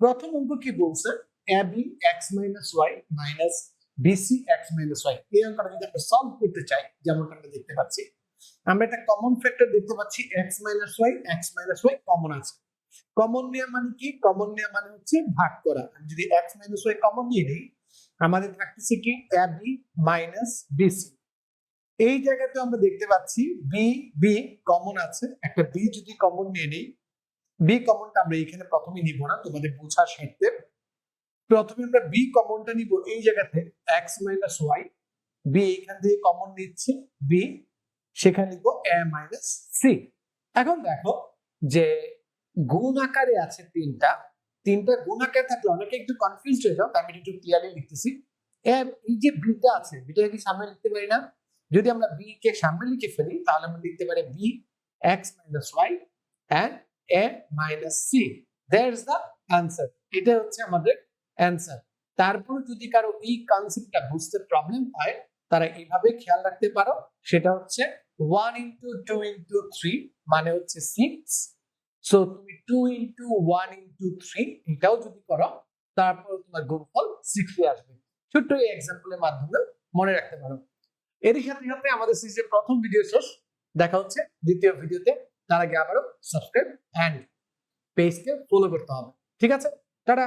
প্রথম অঙ্ক কি বলছে? A B x minus y minus B C x minus y এই অঙ্কটা যদি আমরা সলভ করতে চাই যেমনটা আমরা দেখতে পাচ্ছি, আমরা একটা কমন ফ্যাক্টর দেখতে পাচ্ছি x minus y x minus y common আছে। কমন নেওয়া মানে কি? কমন নেওয়া মানে হচ্ছে ভাগ করা। আমি যদি এক্স মাইনাস ওয়াই কমন নিয়ে নিই, আমাদের থাকতেছে কি? এবি মাইনাস বিসি এই জায়গাতে আমরা দেখতে পাচ্ছি বি বি কমন আছে। একটা বি যদি কমন নিয়ে নিই বি কমনটা আমরা এখানে প্রথমে নিব না, তোমাদের বোঝার স্বার্থে প্রথমে আমরা বি কমনটা নিব এই জায়গাতে এক্স মাইনাস ওয়াই বি এখান থেকে কমন নিচ্ছি বি সেখানে নিব এ মাইনাস সি এখন দেখো যে গুণ আকারে আছে তিনটা তিনটা গুণ আকারে থাকলে অনেকে একটু কনফিউজ হয়ে যাও, আমি একটু ক্লিয়ারলি লিখতেছি। এই যে বিটা আছে বিটা কি সামনে লিখতে পারি না? যদি আমরা বি কে সামনে লিখে ফেলি, তাহলে আমরা লিখতে পারি b x minus y and a minus c that is the answer এটা হচ্ছে আমাদের অ্যান্সার তারপরে যদি কারও এই কনসেপ্টটা বুঝতে প্রবলেম হয়, তারা এইভাবে খেয়াল রাখতে পারো। সেটা হচ্ছে one into two into three মানে হচ্ছে সিক্স সো তুমি two into one into three এটাও যদি করো, তারপর তোমার গুণফল সিক্সটি আসবে। ছোট্ট এই এক্সাম্পলের মাধ্যমে মনে রাখতে পারো। এরই সাথে সাথে আমাদের সিরিজের প্রথম ভিডিও শেষ। দেখা হচ্ছে দ্বিতীয় ভিডিওতে তার আগে আবারও সাবস্ক্রাইব অ্যান্ড পেজকে ফলো করতে হবে। ঠিক আছে? টাটা।